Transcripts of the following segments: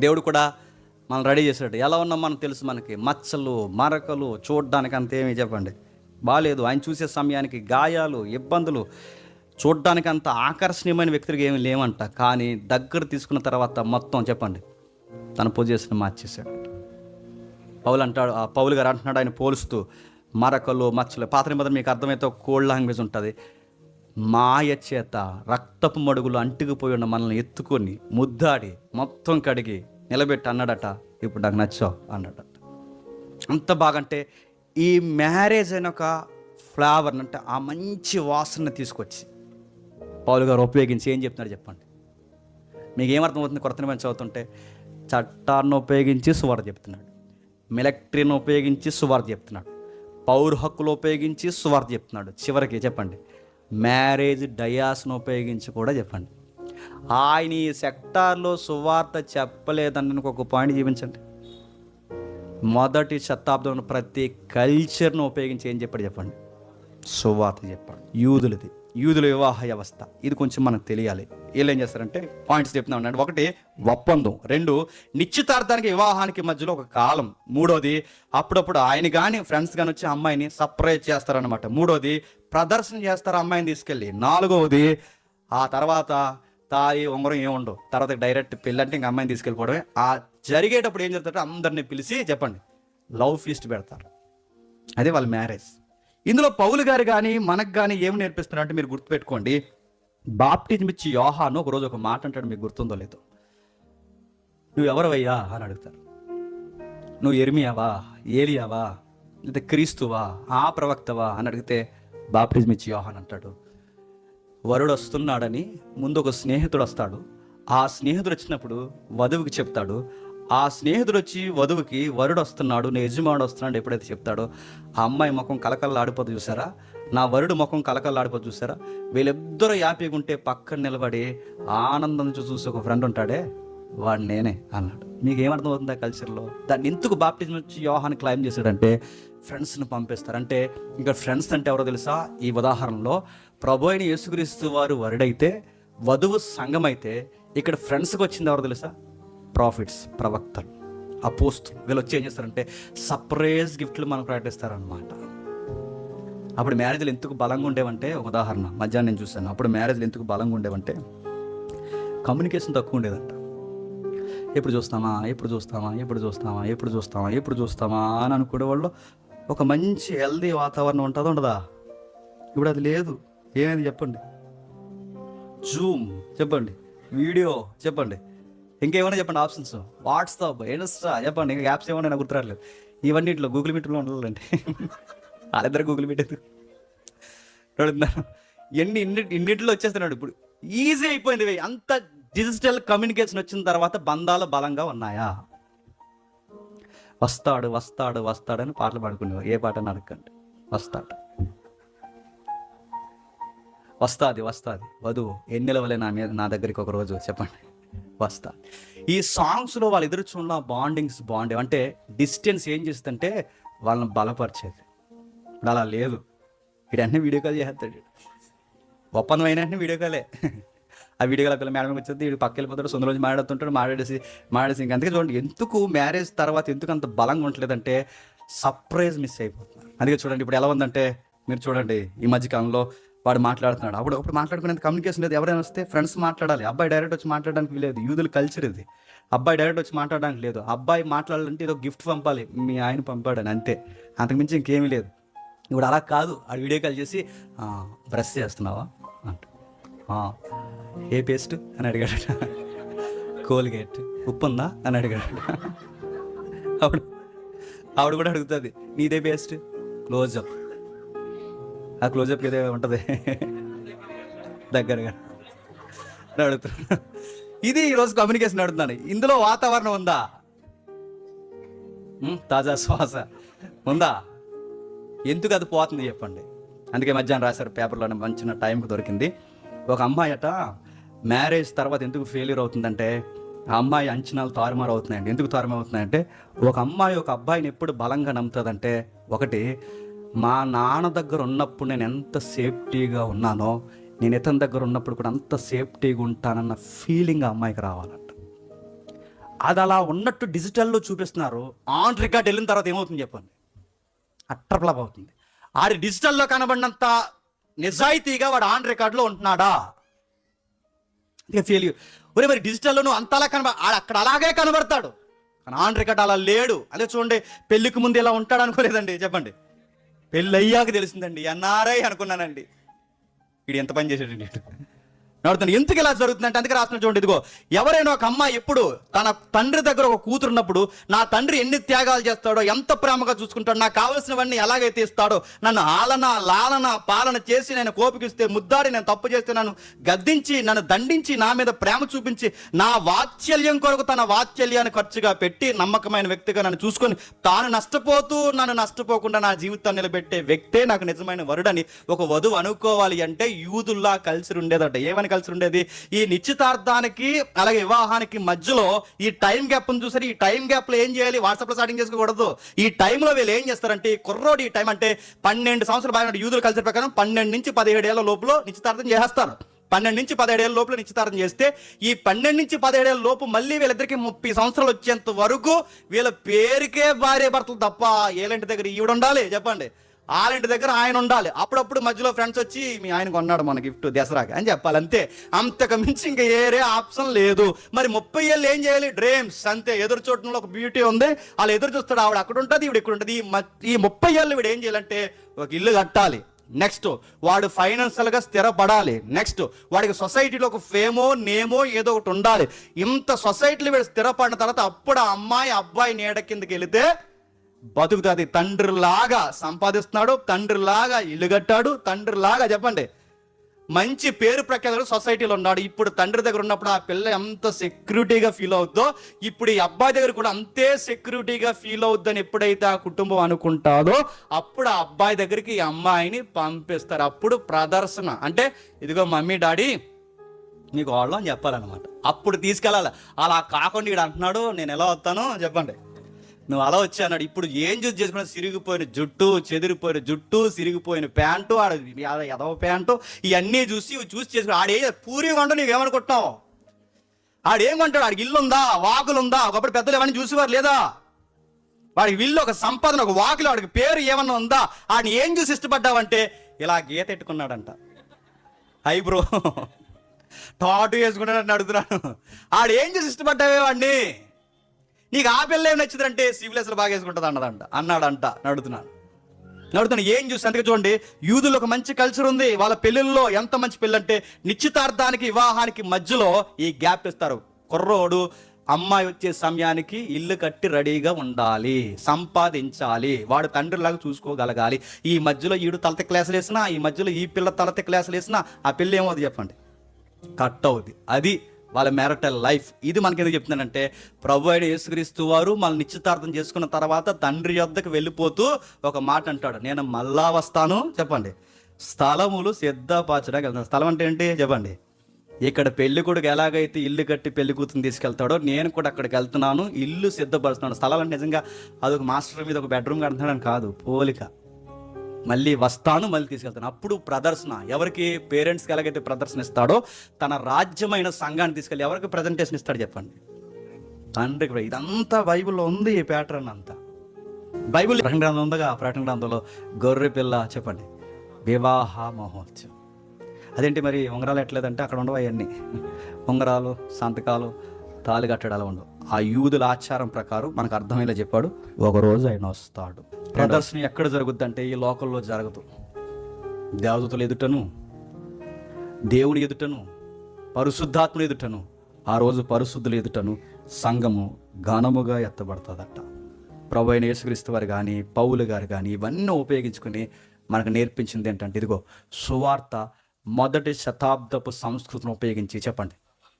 దేవుడు కూడా మనం రెడీ చేసాడు ఎలా ఉన్నాం మనం తెలుసు మనకి. మచ్చలు మరకలు చూడడానికి అంతేమీ చెప్పండి. బాగాలేదు ఆయన చూసే సమయానికి గాయాలు ఇబ్బందులు చూడడానికి అంత ఆకర్షణీయమైన వ్యక్తులకి ఏమి లేవంట. కానీ దగ్గర తీసుకున్న తర్వాత మొత్తం చెప్పండి. తన పొజిషన్ మార్చేశాడు. పౌలు అంటాడు ఆ పౌలు గారు అంటున్నాడు ఆయన పోలుస్తూ మరకలు మచ్చలు. పాత నిబంధన మీకు అర్థమైతే కోల్డ్ లాంగ్వేజ్ ఉంటుంది. మాయ చేత రక్తపు మడుగులు అంటుకుపోయి ఉన్న మనల్ని ఎత్తుకొని ముద్దాడి మొత్తం కడిగి నిలబెట్టి అన్నాడట ఇప్పుడు నాకు నచ్చావు అన్నాడట. అంత బాగంటే ఈ మ్యారేజ్ అయిన ఒక ఫ్లేవర్ అంటే ఆ మంచి వాసన తీసుకొచ్చి పౌలు గారు ఉపయోగించి ఏం చెప్తున్నాడు చెప్పండి. మీకు ఏమర్థమవుతుంది కొత్త మంచి చదువుతుంటే? చట్టాన్ని ఉపయోగించి సువార్త చెప్తున్నాడు. మిలక్ట్రీని ఉపయోగించి సువార్త చెప్తున్నాడు. పౌర హక్కులు ఉపయోగించి సువార్త చెప్తున్నాడు. చివరికి చెప్పండి. మ్యారేజ్ డయాస్ను ఉపయోగించి కూడా చెప్పండి. ఆయన ఈ సెక్టార్లో సువార్త చెప్పలేదని ఒక పాయింట్ చూపించండి. మొదటి శతాబ్దంలో ప్రతి కల్చర్ను ఉపయోగించి ఏం చెప్పాడు చెప్పండి. సువార్త చెప్పాడు. యూదులది. యూదుల వివాహ వ్యవస్థ. ఇది కొంచెం మనకు తెలియాలి. వీళ్ళు ఏం చేస్తారంటే పాయింట్స్ చెప్తున్నాం అంటే ఒకటి ఒప్పందం. రెండు నిశ్చితార్థానికి వివాహానికి మధ్యలో ఒక కాలం. మూడోది అప్పుడప్పుడు ఆయన కానీ ఫ్రెండ్స్ కానీ వచ్చి అమ్మాయిని సర్ప్రైజ్ చేస్తారనమాట మూడోది ప్రదర్శన చేస్తారు అమ్మాయిని తీసుకెళ్ళి. నాలుగవది ఆ తర్వాత తాయి ఉంగరం ఏముండవు తర్వాత డైరెక్ట్ పెళ్ళంటే ఇంకా ఇంక అమ్మాయిని తీసుకెళ్ళిపోవడమే. ఆ జరిగేటప్పుడు ఏం చెప్తారంటే అందరిని పిలిచి చెప్పండి. లవ్ ఫీస్ట్ పెడతారు. అదే వాళ్ళ మ్యారేజ్ ఇందులో పౌలు గారు కానీ మనకు కానీ ఏం నేర్పిస్తున్నారు అంటే మీరు గుర్తుపెట్టుకోండి. బాప్టిజం ఇచ్చి యోహాను ఒకరోజు ఒక మాట అంటాడు మీకు గుర్తుందో లేదో. నువ్వు ఎవరవయ్యా? అని అడుగుతారు. నువ్వు ఎర్మియావా? ఏలియావా? లేదా క్రీస్తువా? ఆ ప్రవక్తవా? అని అడిగితే బాప్టిజం ఇచ్చి యోహాన్ అంటాడు. వరుడు వస్తున్నాడని ముందు ఒక స్నేహితుడు వస్తాడు. ఆ స్నేహితుడు వచ్చినప్పుడు వధువుకి చెప్తాడు. ఆ స్నేహితుడు వచ్చి వధువుకి వరుడు వస్తున్నాడు నీ యజమానుడు వస్తున్నాడు ఎప్పుడైతే చెప్తాడో ఆ అమ్మాయి ముఖం కలకల్లాడిపోతూ చూసారా? నా వరుడు ముఖం కలకల్లాడిపోతూ చూసారా? వీళ్ళిద్దరూ యాపీగా ఉంటే పక్కన నిలబడి ఆనందం చూసి ఒక ఫ్రెండ్ ఉంటాడే వాడు నేనే అన్నాడు. మీకు ఏమర్థం అవుతుంది ఆ కల్చర్లో దాన్ని ఎందుకు బాప్టిజం వచ్చి యోహాన్ని క్లైమ్ చేశాడంటే ఫ్రెండ్స్ని పంపిస్తారు. అంటే ఇంకా ఫ్రెండ్స్ అంటే ఎవరో తెలుసా? ఈ ఉదాహరణలో ప్రభు అయిన యేసుక్రీస్తు వారు వరుడైతే వధువు సంఘం అయితే ఇక్కడ ఫ్రెండ్స్కి వచ్చింది ఎవరో తెలుసా? ప్రాఫిట్స్ ప్రవక్తలు అపోస్తులు వీళ్ళు వచ్చి ఏం చేస్తారంటే సర్ప్రైజ్ గిఫ్ట్లు మనకు ప్రకటిస్తారనమాట అప్పుడు మ్యారేజ్లు ఎందుకు బలంగా ఉండేవంటే ఒక ఉదాహరణ మధ్యాహ్నం నేను చూశాను. అప్పుడు మ్యారేజ్లు ఎందుకు బలంగా ఉండేవంటే కమ్యూనికేషన్ తక్కువ ఉండేదంట. ఎప్పుడు చూస్తామా ఎప్పుడు చూస్తామా ఎప్పుడు చూస్తామా ఎప్పుడు చూస్తామా ఎప్పుడు చూస్తామా అని అనుకునే వాళ్ళు ఒక మంచి హెల్దీ వాతావరణం ఉంటుందా ఉండదా? ఇప్పుడు అది లేదు. ఏమైంది చెప్పండి. జూమ్ చెప్పండి. వీడియో చెప్పండి. ఇంకేమైనా చెప్పండి ఆప్షన్స్? వాట్సాప్ ఇన్స్టా చెప్పండి ఇంకా యాప్స్ ఏమైనా నాకు ఇవన్నీ ఇట్లా గూగుల్ మీట్లో ఉండాలండి వాళ్ళిద్దరు గూగుల్ మీట్ ఎందుకు? ఎన్ని ఇన్ని ఇన్నింటిలో వచ్చేస్తున్నాడు ఇప్పుడు. ఈజీ అయిపోయింది అంత డిజిటల్ కమ్యూనికేషన్ వచ్చిన తర్వాత బంధాలు బలంగా ఉన్నాయా? వస్తాడు వస్తాడు వస్తాడు అని పాటలు పాడుకునేవారు ఏ పాట అని అడగండి. వస్తాడు. వస్తాది వస్తాది. వధువు ఎన్నెలవలే నా మీద నా దగ్గరికి ఒక రోజు చెప్పండి. వస్తా. ఈ సాంగ్స్లో వాళ్ళు ఎదురు చూడ బాండింగ్స్ బాండ్ అంటే డిస్టెన్స్ ఏం చేస్తుందంటే వాళ్ళని బలపరిచేది. ఇప్పుడు అలా లేదు. వీడన్నీ వీడియో కాల్ చేస్తాడు. ఒప్పందం అయిన వెంటనే వీడియో కాలే. ఆ వీడియో కాల్ పిల్లలు మేడం వచ్చేది వీడు పక్క వెళ్ళిపోతాడు సొంత రోజు మాట్లాడుతుంటాడు మాట్లాడేసి మాట్లాడేసి ఇంకా అందుకే చూడండి ఎందుకు మ్యారేజ్ తర్వాత ఎందుకు అంత బలంగా ఉండలేదంటే సర్ప్రైజ్ మిస్ అయిపోతున్నారు. అందుకే చూడండి ఇప్పుడు ఎలా ఉందంటే మీరు చూడండి ఈ మధ్యకాలంలో వాడు మాట్లాడుతున్నాడు. అప్పుడు అప్పుడు మాట్లాడుకునేంత కమ్యూనికేషన్ లేదు. ఎవరైనా వస్తే ఫ్రెండ్స్ మాట్లాడాలి. అబ్బాయి డైరెక్ట్ వచ్చి మాట్లాడడానికి లేదు యూదుల కల్చర్ ఇది. అబ్బాయి డైరెక్ట్ వచ్చి మాట్లాడడానికి లేదు. అబ్బాయి మాట్లాడాలంటే ఏదో గిఫ్ట్ పంపాలి. మీ ఆయన పంపాడని అంతే. అంతకుమించి ఇంకేమీ లేదు. ఇప్పుడు అలా కాదు. ఆ వీడియో కాల్ చేసి బ్రష్ చేస్తున్నావా? అంట. ఏ పేస్ట్ అని అడిగాడట. కోల్గేట్ ఉప్పు ఉందా? అని అడిగాడట. ఆవిడ ఆవిడ కూడా అడుగుతుంది. నీదే పేస్ట్ అప్ ఆ క్లోజప్ ఏదో ఉంటుంది. దగ్గరగా. అని అడుగుతున్నా ఇది ఈరోజు కమ్యూనికేషన్ అడుగుతున్నాను ఇందులో వాతావరణం ఉందా? తాజా శ్వాస. ఉందా? ఎందుకు అది పోతుంది చెప్పండి. అందుకే మధ్యాహ్నం రాశారు పేపర్లోనే మంచి టైంకి దొరికింది. ఒక అమ్మాయి అట మ్యారేజ్ తర్వాత ఎందుకు ఫెయిల్యూర్ అవుతుందంటే ఆ అమ్మాయి అంచనాలు తారుమారు అవుతున్నాయండి. ఎందుకు తారుమారు అవుతున్నాయంటే ఒక అమ్మాయి ఒక అబ్బాయిని ఎప్పుడు బలంగా నమ్ముతుందంటే ఒకటి మా నాన్న దగ్గర ఉన్నప్పుడు నేను ఎంత సేఫ్టీగా ఉన్నానో నేను ఇతని దగ్గర ఉన్నప్పుడు కూడా అంత సేఫ్టీగా ఉంటానన్న ఫీలింగ్ అమ్మాయికి రావాలంట. అది అలా ఉన్నట్టు డిజిటల్లో చూపిస్తున్నారు. ఆన్ రికార్డ్ వెళ్ళిన తర్వాత ఏమవుతుంది చెప్పండి? అట్రప్లాప్ అవుతుంది. ఆడి డిజిటల్లో కనబడినంత నిజాయితీగా వాడు ఆన్ రికార్డులో ఉంటున్నాడా? ఇక ఫెయిల్యూర్ ఒరే మరి డిజిటల్లో నువ్వు అంతలా కనబడ అక్కడ అలాగే కనబడతాడు. కానీ ఆన్ రికార్డ్ అలా లేడు. అదే చూడండి పెళ్ళికి ముందు ఇలా ఉంటాడు అనుకోలేదండి. చెప్పండి. పెళ్ళయ్యాక తెలిసిందండి. ఎన్ఆర్ఐ అనుకున్నానండి. వీడు ఎంత పని చేశాడండి? నడుతుంది. ఎందుకు ఇలా జరుగుతుందంటే అందుకే రాసిన చూడండి ఇదిగో. ఎవరైనా ఒక అమ్మాయి ఎప్పుడు తన తండ్రి దగ్గర ఒక కూతురు ఉన్నప్పుడు నా తండ్రి ఎన్ని త్యాగాలు చేస్తాడో ఎంత ప్రేమగా చూసుకుంటాడో నాకు కావలసినవన్నీ ఎలాగైతే ఇస్తాడో నన్ను ఆలన లాలన పాలన చేసి నేను కోపికిస్తే ముద్దాడి నేను తప్పు చేస్తే నన్ను గద్దించి నన్ను దండించి నా మీద ప్రేమ చూపించి నా వాత్సల్యం కొరకు తన వాత్సల్యాన్ని ఖర్చుగా పెట్టి నమ్మకమైన వ్యక్తిగా నన్ను చూసుకొని తాను నష్టపోతూ నన్ను నష్టపోకుండా నా జీవితాన్ని నిలబెట్టే వ్యక్తే నాకు నిజమైన వరుడని ఒక వధువు అనుకోవాలి అంటే యూదుల్లా కలిసి ఉండేదట. ఏమని కలిసి ఉండేది. ఈ నిశ్చితార్థానికి అలాగే వివాహానికి మధ్యలో ఈ టైం గ్యాప్ చూసారు ఈ టైం గ్యాప్లో ఏం చేయాలి? వాట్సాప్లో స్టార్టింగ్ చేసుకోకూడదు. ఈ టైంలో వీళ్ళు ఏం చేస్తారంటే ఈ కుర్రోడు ఈ టైం అంటే పన్నెండు సంవత్సరాలు బాగా యూదులు కలిసి ప్రకారం పన్నెండు నుంచి పదిహేడు ఏళ్ళ లోపల నిశ్చితార్థం చేస్తారు. పన్నెండు నుంచి పదిహేడేళ్ళ లోపల నిశ్చితార్థం చేస్తే ఈ పన్నెండు నుంచి పదిహేడేళ్ళ లోపు మళ్ళీ వీళ్ళిద్దరికి ముప్పై సంవత్సరాలు వచ్చేంత వరకు వీళ్ళ పేరుకే భార్య భర్తలు తప్ప ఏలంటి దగ్గర ఈవిడ ఉండాలి? చెప్పండి. వాళ్ళ ఇంటి దగ్గర ఆయన ఉండాలి. అప్పుడప్పుడు మధ్యలో ఫ్రెండ్స్ వచ్చి మీ ఆయన కొన్నాడు మన గిఫ్ట్ దసరాకి అని చెప్పాలి అంతే. అంతకు మించి ఇంకా ఏరే ఆప్షన్ లేదు. మరి ముప్పై ఏళ్ళు ఏం చేయాలి? డ్రీమ్స్ అంతే. ఎదురు చూడటంలో ఒక బ్యూటీ ఉంది. వాళ్ళు ఎదురు చూస్తాడు ఆవిడ అక్కడ ఉంటుంది ఈవిడ ఇక్కడ ఉంటుంది. ఈ ముప్పై ఏళ్ళు వీడు ఏం చేయాలంటే ఒక ఇల్లు కట్టాలి. నెక్స్ట్ వాడు ఫైనాన్షియల్గా స్థిరపడాలి. నెక్స్ట్ వాడికి సొసైటీలో ఒక ఫేమో నేమో ఏదో ఒకటి ఉండాలి. ఇంత సొసైటీలో వీడు స్థిరపడిన తర్వాత అప్పుడు ఆ అమ్మాయి అబ్బాయి నీడ కిందకి వెళితే బతుకుతుంది తండ్రిలాగా సంపాదిస్తున్నాడు తండ్రిలాగా ఇల్లు కట్టాడు తండ్రిలాగా చెప్పండి. మంచి పేరు ప్రఖ్యాతుడు సొసైటీలో ఉన్నాడు. ఇప్పుడు తండ్రి దగ్గర ఉన్నప్పుడు ఆ పిల్ల ఎంత సెక్యూరిటీగా ఫీల్ అవుద్దో ఇప్పుడు ఈ అబ్బాయి దగ్గర కూడా అంతే సెక్యూరిటీగా ఫీల్ అవుద్దని ఎప్పుడైతే ఆ కుటుంబం అనుకుంటాదో అప్పుడు ఆ అబ్బాయి దగ్గరికి ఈ అమ్మాయిని పంపిస్తారు. అప్పుడు ప్రదర్శన. అంటే ఇదిగో మమ్మీ డాడీ నీకు వాళ్ళు అని చెప్పాలన్నమాట. అప్పుడు తీసుకెళ్ళాలి. అలా కాకుండా ఇక్కడ అంటున్నాడు నేను ఎలా వస్తాను? చెప్పండి. నువ్వు అలా వచ్చి అన్నాడు. ఇప్పుడు ఏం చూసి చేసుకున్నా సిరిగిపోయిన జుట్టు చెదిరిపోయిన జుట్టు సిరిగిపోయిన ప్యాంటు ఆడ ఎదవ ప్యాంటు ఇవన్నీ చూసి చూసి చేసుకుని ఆడే పూరి కొంట నీవేమనుకుంటున్నావు ఆడేం కొంటాడు? ఆడికి ఇల్లు ఉందా వాకులు ఉందా ఒకప్పుడు పెద్దలు ఏమని చూసేవారు లేదా? వాడికి విల్లు ఒక సంపాదన ఒక వాకిలు వాడికి పేరు ఏమన్నా ఉందా? ఆడిని ఏం చూసి ఇష్టపడ్డావంటే ఇలా గీత ఎట్టుకున్నాడంట. ఐబ్రో టాటు వేసుకుంటాడని అడుగుతున్నాను. ఆడు ఏం చూసి ఇష్టపడ్డావే వాడిని? నీకు ఆ పిల్ల ఏం నచ్చిందంటే సివిలెస్లు బాగా వేసుకుంటుంది అన్నదంట. అన్నాడంట నడుతున్నాను నడుతున్నాను ఏం చూసి అందుకే చూడండి యూదులు ఒక మంచి కల్చర్ ఉంది. వాళ్ళ పెళ్ళిళ్ళలో ఎంత మంచి పెళ్ళి అంటే నిశ్చితార్థానికి వివాహానికి మధ్యలో ఈ గ్యాప్ ఇస్తారు. కుర్రోడు అమ్మాయి వచ్చే సమయానికి ఇల్లు కట్టి రెడీగా ఉండాలి సంపాదించాలి వాడు తండ్రిలాగా చూసుకోగలగాలి. ఈ మధ్యలో ఈడు తలత క్లాసులు వేసినా ఈ మధ్యలో ఈ పిల్ల తలత క్లాసులు వేసినా ఆ పిల్ల ఏమవుతుంది చెప్పండి? కట్ అవుద్ది. అది వాళ్ళ మ్యారటల్ లైఫ్ ఇది మనకి ఎందుకు చెప్తున్నానంటే ప్రభు అయిన యేసుక్రీస్తు వారు మన నిశ్చితార్థం చేసుకున్న తర్వాత తండ్రి యొద్దకు వెళ్ళిపోతూ ఒక మాట అంటాడు. నేను మళ్ళా వస్తాను. చెప్పండి. స్థలములు సిద్ధపరచడానికి వెళ్తాను స్థలం అంటే ఏంటి? చెప్పండి. ఇక్కడ పెళ్ళి కొడుకు ఎలాగైతే ఇల్లు కట్టి పెళ్ళి కూతురు తీసుకెళ్తాడో నేను కూడా అక్కడికి వెళ్తున్నాను. ఇల్లు సిద్ధపరుస్తున్నాను. స్థలం అంటే నిజంగా అదొక మాస్టర్ మీద ఒక బెడ్రూమ్ కడుతున్నాడని కాదు పోలిక. మళ్ళీ వస్తాను మళ్ళీ తీసుకెళ్తాను. అప్పుడు ప్రదర్శన ఎవరికి పేరెంట్స్కి ఎలాగైతే ప్రదర్శన ఇస్తాడో తన రాజ్యమైన సంఘాన్ని తీసుకెళ్ళి ఎవరికి ప్రజెంటేషన్ ఇస్తాడు చెప్పండి? తండ్రికి ఇదంతా బైబిల్లో ఉంది ఈ ప్యాటర్న్ అంతా. బైబిల్ ప్రకటన గ్రంథం ఉందిగా? ప్రకటన గ్రంథంలో గొర్రె పిల్ల చెప్పండి. వివాహ మహోత్సవం. అదేంటి మరి ఉంగరాలు ఎట్లేదంటే అక్కడ ఉండవు అవన్నీ. ఉంగరాలు సంతకాలు తాళి కట్టడాలు ఉండవు. ఆ యూదుల ఆచారం ప్రకారం మనకు అర్థమయ్యేలా చెప్పాడు. ఒకరోజు ఆయన వస్తాడు. ప్రదర్శన ఎక్కడ జరుగుద్ది అంటే ఈ లోకల్లో జరగదు. దేవదూతల ఎదుటను దేవుని ఎదుటను పరిశుద్ధాత్మ ఎదుటను ఆ రోజు పరిశుద్ధుల ఎదుటను సంఘము ఘనముగా ఎత్తబడుతుందట. ప్రభు అయిన యేసుక్రీస్తు వారు కానీ పౌలు గారు కానీ ఇవన్నీ ఉపయోగించుకుని మనకు నేర్పించింది ఏంటంటే ఇదిగో సువార్త మొదటి శతాబ్దపు సంస్కృతిని ఉపయోగించి చెప్పండి.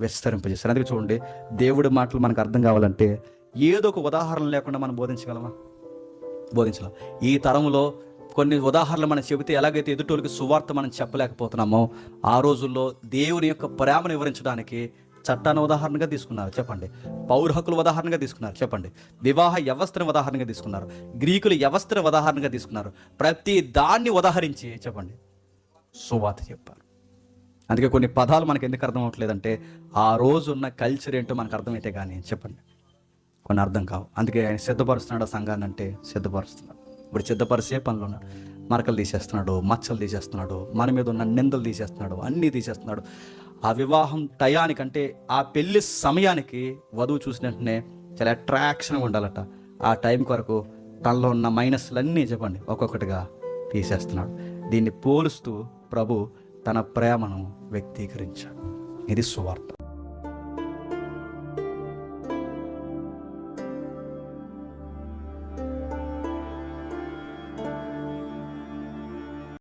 విస్తరింపజేస్తారు అందుకే చూడండి దేవుడి మాటలు మనకు అర్థం కావాలంటే ఏదో ఒక ఉదాహరణ లేకుండా మనం బోధించగలమా? బోధించలేం ఈ తరంలో కొన్ని ఉదాహరణలు మనం చెబితే ఎలాగైతే ఎదుటోళ్ళకి సువార్త మనం చెప్పలేకపోతున్నామో ఆ రోజుల్లో దేవుని యొక్క ప్రేమను వివరించడానికి చట్టాన్ని ఉదాహరణగా తీసుకున్నారు. చెప్పండి. పౌర హక్కులు ఉదాహరణగా తీసుకున్నారు. చెప్పండి. వివాహ వ్యవస్థను ఉదాహరణగా తీసుకున్నారు. గ్రీకులు వ్యవస్థను ఉదాహరణగా తీసుకున్నారు. ప్రతి దాన్ని ఉదాహరించి చెప్పండి. సువార్త చెప్పారు. అందుకే కొన్ని పదాలు మనకు ఎందుకు అర్థం అవ్వట్లేదంటే ఆ రోజు ఉన్న కల్చర్ ఏంటో మనకు అర్థమైతే కానీ చెప్పండి. కొన్ని అర్థం కావు. అందుకే ఆయన సిద్ధపరుస్తున్నాడు ఆ సంఘాన్ని అంటే సిద్ధపరుస్తున్నాడు. ఇప్పుడు సిద్ధపరిచే పనులు ఉన్నాడు మరకలు తీసేస్తున్నాడు మచ్చలు తీసేస్తున్నాడు మన మీద ఉన్న నిందలు తీసేస్తున్నాడు అన్నీ తీసేస్తున్నాడు. ఆ వివాహం టయానికంటే ఆ పెళ్ళి సమయానికి వధువు చూసిన వెంటనే చాలా అట్రాక్షన్ ఉండాలట. ఆ టైం కొరకు తనలో ఉన్న మైనస్లన్నీ చెప్పండి. ఒక్కొక్కటిగా తీసేస్తున్నాడు. దీన్ని పోలుస్తూ ప్రభు తన ప్రేమను వ్యక్తీకరించాడు. ఇది సువార్త.